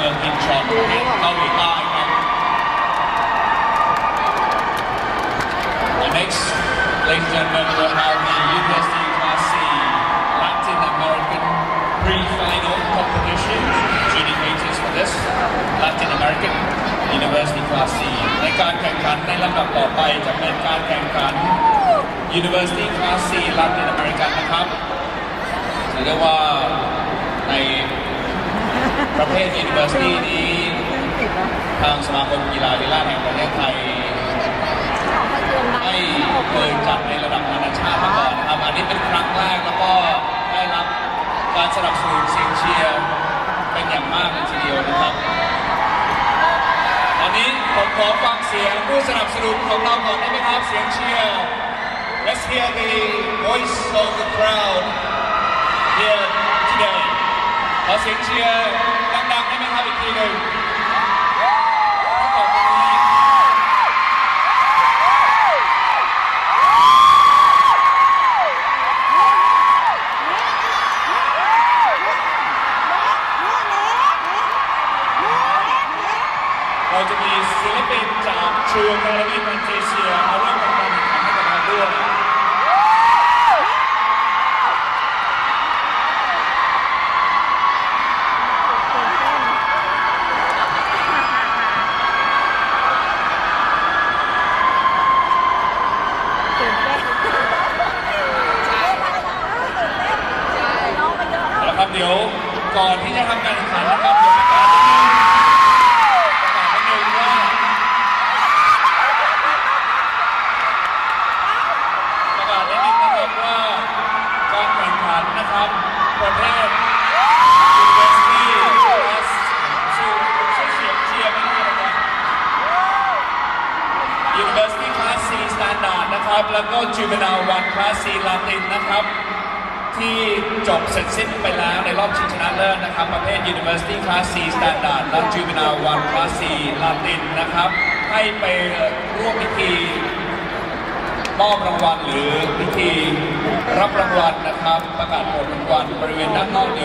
มืองอินชอนประเทศเกาหลีใต้ครับ The next, ladies and gentlemen, will have the University Class C Latin American pre-final competition. Junior meters for this Latin American University Class C. ในการแข่งขันในลำดับต่อไปจะเป็นการแข่งขัน University Class C Latin American นะครับถือได้ว่าใน ประเภท University นี้ทางสมาคมกีฬาลีลาแห่งประเทศไทยไม่เคยจัดในระดับนานาชาติมาก่อนนะครับอันนี้เป็นครั้งแรกแล้วก็ได้รับการสนับสนุนเสียงเชียร์เป็นอย่างมากเลยทีเดียวนะครับ ตอนนี้ผมขอฟังเสียงผู้สนับสนุนของเราก่อนได้ไหมครับเสียงเชียร์ Let's hear the voice of the crowd here today ขอ เสียงเชียร์ดังๆได้ไหมครับอีกทีหนึ่งให้ต่อไปนี้เราจะมีศิลปินจากชูแคลมีแมนเทเซียมาร่วมกับการแข่งขัน เดี๋ยวก่อนที่จะทำการแข่งขันนะครับเดี๋ยวประกาศนิดนึงประกาศนิดนึงว่าประกาศนิดนึงนะครับว่าการแข่งขันนะครับประเภท University Class ชื่อชื่อเสียงเชียร์ไม่ได้เลยนะ University Class C Standard นะครับ แล้วก็ Juvenile 1 Class C Latin นะครับ ที่จบเสร็จสิ้นไปแล้วในรอบชิงชนะเลิศนะครับ ประเภท University Class C Standard และ Juvenile One Class C Latin นะครับ ให้ไปร่วมพิธีมอบรางวัลหรือพิธีรับรางวัลนะครับ ประกาศผลรางวัลบริเวณด้านนอกเดียว